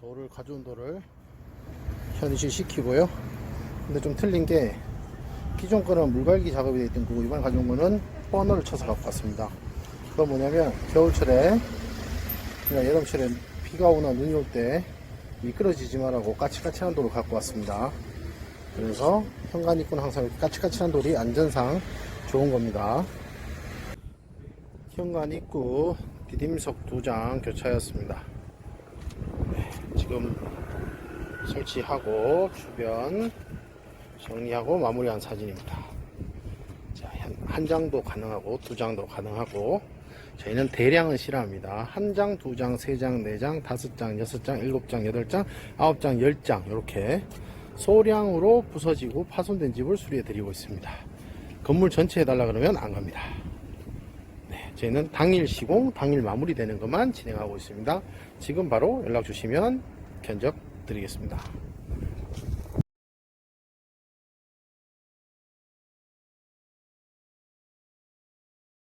돌을 가져온 돌을 현실 시키고요. 근데 좀 틀린 게 기존 거는 물갈기 작업이 되어 있던 거고 이번에 가져온 거는 버너를 쳐서 갖고 왔습니다. 그건 뭐냐면 겨울철에 그냥 여름철에 비가 오나 눈이 올 때 미끄러지지 말라고 까칠까칠한 돌을 갖고 왔습니다. 그래서 현관입구는 항상 까칠까칠한 돌이 안전상 좋은 겁니다. 현관 입구 디딤석 두 장 교차였습니다. 네, 지금 설치하고 주변 정리하고 마무리한 사진입니다. 자, 한, 한 장도 가능하고 두 장도 가능하고 저희는 대량은 싫어합니다. 한 장, 두 장, 세 장, 네 장, 다섯 장, 여섯 장, 일곱 장, 여덟 장, 아홉 장, 열 장 이렇게 소량으로 부서지고 파손된 집을 수리해 드리고 있습니다. 건물 전체 해달라 그러면 안 갑니다. 네, 저희는 당일 시공, 당일 마무리되는 것만 진행하고 있습니다. 지금 바로 연락 주시면 견적 드리겠습니다.